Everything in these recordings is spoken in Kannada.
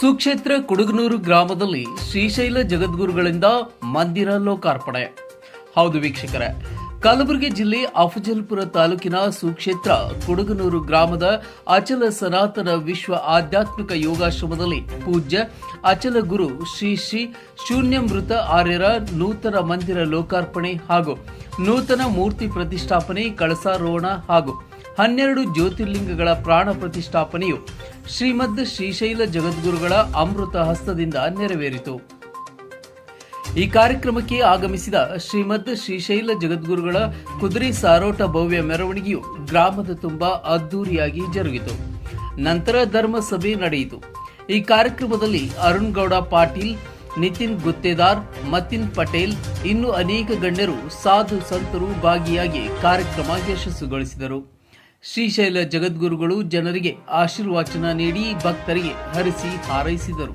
ಸುಕ್ಷೇತ್ರ ಕುಡುಗನೂರು ಗ್ರಾಮದಲ್ಲಿ ಶ್ರೀಶೈಲ ಜಗದ್ಗುರುಗಳಿಂದ ಮಂದಿರ ಲೋಕಾರ್ಪಣೆ. ಹೌದು ವೀಕ್ಷಕರೇ, ಕಲಬುರಗಿ ಜಿಲ್ಲೆ ಅಫಜಲ್ಪುರ ತಾಲೂಕಿನ ಸುಕ್ಷೇತ್ರ ಕುಡುಗನೂರು ಗ್ರಾಮದ ಅಚಲ ಸನಾತನ ವಿಶ್ವ ಆಧ್ಯಾತ್ಮಿಕ ಯೋಗಾಶ್ರಮದಲ್ಲಿ ಪೂಜ್ಯ ಅಚಲ ಗುರು ಶ್ರೀ ಶ್ರೀ ಶೂನ್ಯಮೃತ ಆರ್ಯರ ನೂತನ ಮಂದಿರ ಲೋಕಾರ್ಪಣೆ ಹಾಗೂ ನೂತನ ಮೂರ್ತಿ ಪ್ರತಿಷ್ಠಾಪನೆ ಕಳಸಾರೋಹಣ ಹಾಗೂ ಹನ್ನೆರಡು ಜ್ಯೋತಿರ್ಲಿಂಗಗಳ ಪ್ರಾಣ ಪ್ರತಿಷ್ಠಾಪನೆಯು ಶ್ರೀಮದ್ ಶ್ರೀಶೈಲ ಜಗದ್ಗುರುಗಳ ಅಮೃತ ಹಸ್ತದಿಂದ ನೆರವೇರಿತು. ಈ ಕಾರ್ಯಕ್ರಮಕ್ಕೆ ಆಗಮಿಸಿದ ಶ್ರೀಮದ್ ಶ್ರೀಶೈಲ ಜಗದ್ಗುರುಗಳ ಕುದುರೆ ಸಾರೋಟ ಭವ್ಯ ಮೆರವಣಿಗೆಯು ಗ್ರಾಮದ ತುಂಬ ಅದ್ದೂರಿಯಾಗಿ ಜರುಗಿತು. ನಂತರ ಧರ್ಮ ಸಭೆ ನಡೆಯಿತು. ಈ ಕಾರ್ಯಕ್ರಮದಲ್ಲಿ ಅರುಣ್ ಗೌಡ ಪಾಟೀಲ್, ನಿತಿನ್ ಗುತ್ತೇದಾರ್, ಮತಿನ್ ಪಟೇಲ್ ಇನ್ನು ಅನೇಕ ಗಣ್ಯರು ಸಾಧು ಸಂತರು ಭಾಗಿಯಾಗಿ ಕಾರ್ಯಕ್ರಮ ಯಶಸ್ಸುಗೊಳಿಸಿದರು. ಶ್ರೀಶೈಲ ಜಗದ್ಗುರುಗಳು ಜನರಿಗೆ ಆಶೀರ್ವಾಚನ ನೀಡಿ ಭಕ್ತರಿಗೆ ಹರಿಸಿ ಹಾರೈಸಿದರು.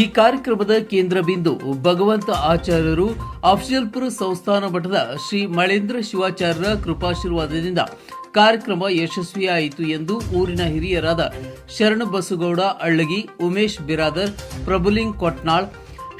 ಈ ಕಾರ್ಯಕ್ರಮದ ಕೇಂದ್ರ ಬಿಂದು ಭಗವಂತ ಆಚಾರ್ಯರು ಅಫಜಲ್ಪುರ ಸಂಸ್ಥಾನ ಮಠದ ಶ್ರೀ ಮಳೇಂದ್ರ ಶಿವಾಚಾರ್ಯರ ಕೃಪಾಶೀರ್ವಾದದಿಂದ ಕಾರ್ಯಕ್ರಮ ಯಶಸ್ವಿಯಾಯಿತು ಎಂದು ಊರಿನ ಹಿರಿಯರಾದ ಶರಣ ಬಸಗೌಡ ಅಳ್ಳಗಿ, ಉಮೇಶ್ ಬಿರಾದರ್, ಪ್ರಭುಲಿಂಗ್ ಕೊಟ್ನಾಳ್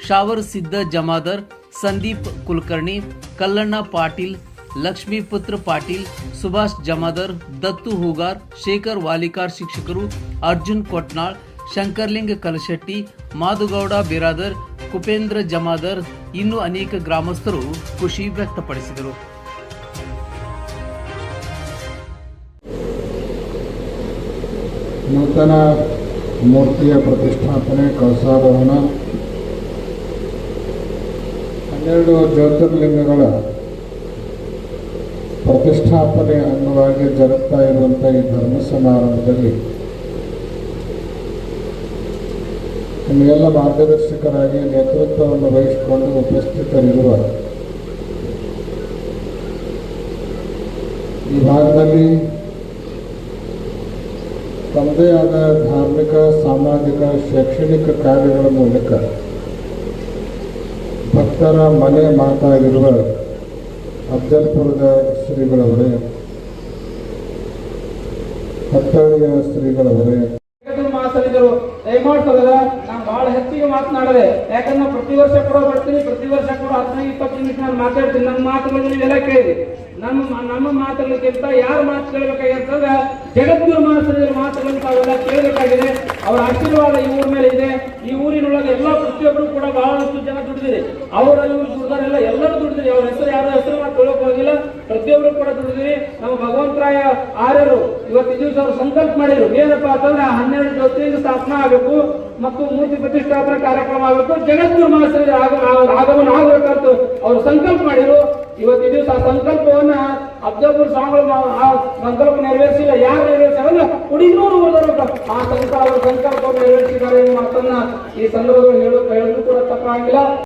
ಶಾವರ್ ಸಿದ್ದ ಜಮಾದರ್, ಸಂದೀಪ್ ಕುಲಕರ್ಣಿ, ಕಲ್ಲಣ್ಣ ಪಾಟೀಲ್ ಲಕ್ಷ್ಮೀಪುತ್ರ ಪಾಟೀಲ್, ಸುಭಾಷ್ ಜಮಾದರ್, ದತ್ತು ಹೂಗಾರ್, ಶೇಖರ್ ವಾಲಿಕಾರ್ ಶಿಕ್ಷಕರು, ಅರ್ಜುನ್ ಕೊಟ್ನಾಳ್, ಶಂಕರ್ಲಿಂಗ ಕಲಶೆಟ್ಟಿ, ಮಾಧುಗೌಡ ಬಿರಾದರ್, ಕುಪೇಂದ್ರ ಜಮಾದರ್ ಇನ್ನು ಅನೇಕ ಗ್ರಾಮಸ್ಥರು ಖುಷಿ ವ್ಯಕ್ತಪಡಿಸಿದರು. ನೂತನ ಮೂರ್ತಿಯ ಪ್ರತಿಷ್ಠಾಪನೆ ಕಳಸಾರೋಹಣ ಹನ್ನೆರಡು ಜ್ಯೋತಿರ್ಲಿಂಗಗಳ ಪ್ರತಿಷ್ಠಾಪನೆ ಅಂಗವಾಗಿ ಜರುಗ್ತಾ ಇರುವಂಥ ಈ ಧರ್ಮ ಸಮಾರಂಭದಲ್ಲಿ ನಿಮಗೆಲ್ಲ ಮಾರ್ಗದರ್ಶಕರಾಗಿ ನೇತೃತ್ವವನ್ನು ವಹಿಸಿಕೊಂಡು ಉಪಸ್ಥಿತರಿರುವ ಈ ಭಾಗದಲ್ಲಿ ತಮ್ಮದೇ ಆದ ಧಾರ್ಮಿಕ, ಸಾಮಾಜಿಕ, ಶೈಕ್ಷಣಿಕ ಕಾರ್ಯಗಳ ಮೂಲಕ ಭಕ್ತರ ಮನೆ ಮಾತಾಗಿರುವ ಅಫಜಲ್ಪುರದ ಶ್ರೀಗಳವರೇ ಹತ್ತಾಳಿಯ ಶ್ರೀಗಳವರೇ ಮಾಸ್ತರಿದ್ದರು ದಯಮಾಡ್ತದ ನಾನು ಬಹಳ ಹೆಚ್ಚಿಗೆ ಮಾತನಾಡದೆ. ಯಾಕಂದ್ರೆ ಪ್ರತಿ ವರ್ಷ ಕೂಡ ಬರ್ತೀನಿ, ಪ್ರತಿ ವರ್ಷ ಕೂಡ ಹದಿನೈದು ಇಪ್ಪತ್ತು ನಿಮಿಷ ನಾನು ಮಾತಾಡ್ತೀನಿ. ನನ್ನ ಮಾತುಗಳನ್ನು ನೀವೆಲ್ಲ ಕೇಳಿ. ನಮ್ಮ ನಮ್ಮ ಮಾತುಗಳಿಗಿಂತ ಯಾರ ಮಾತು ಕೇಳಬೇಕಾಗಿರ್ತದೆ ಜಗದ್ಗುರು ಮಾಸ್ತರಿದ್ರ ಮಾತುಗಳನ್ನು ತಾವೆಲ್ಲ ಕೇಳಬೇಕಾಗಿದೆ. ಅವರ ಆಶೀರ್ವಾದ ಈ ಊರ ಮೇಲೆ ಇದೆ. ಈ ಊರಿನೊಳಗೆ ಎಲ್ಲ ಪ್ರತಿಯೊಬ್ಬರು ಕೂಡ ಬಹಳಷ್ಟು ಜನ ದುಡಿದಿದೆ. ಅವರ ದುಡ್ದಾರೆಲ್ಲ ಎಲ್ಲರೂ ದುಡಿದಿರಿ ಅವ್ರ ಹೆಸರು ಯಾರ ಹೆಸರು ಮಾತು ತೊಗೊಳಕ್ ಹೋಗಿಲ್ಲ ಪ್ರತಿಯೊಬ್ಬರು ಕೂಡ ದುಡಿದಿರಿ ನಮ್ಮ ಭಗವಂತರಾಯ ಆರ್ಯರು ಇವತ್ತು ದಿವಸ ಅವರು ಸಂಕಲ್ಪ ಮಾಡಿದ್ರು. ಏನಪ್ಪಾ ಅಂತಂದ್ರೆ ಹನ್ನೆರಡು ಜ್ಯೋತಿಯಿಂದ ಸ್ಥಾಪನಾ ಆಗಬೇಕು ಮತ್ತು ಮೂರ್ತಿ ಪ್ರತಿಷ್ಠಾಪನೆ ಕಾರ್ಯಕ್ರಮ ಆಗಬೇಕು. ಜಗದ್ಗುರು ಮಾಸ್ತರಿ ಆಗಮನ ಆಗಬೇಕಂತ ಅವರು ಸಂಕಲ್ಪ ಮಾಡಿದ್ರು. ಇವತ್ತು ದಿವಸ ಆ ಸಂಕಲ್ಪವನ್ನ ಅಬ್ಜಲ್ಪುರ ಸ್ವಾಮಿಗಳು ಸಂಕಲ್ಪ ನೆರವೇರಿಸಿಲ್ಲ. ಯಾರು ನೆರವೇರಿಸಲ್ಲ ಕುಡಿನೂರು ಊರದವರು ಆ ಸಂಕಲ್ಪ ಅವರ ಸಂಕಲ್ಪವನ್ನು ನೆರವೇರಿಸಿದ್ದಾರೆ ಮಾತನ್ನ ಈ ಸಂದರ್ಭದಲ್ಲಿ ಹೇಳಿದ್ರು ಕೂಡ ತಪ್ಪಾಗಿಲ್ಲ.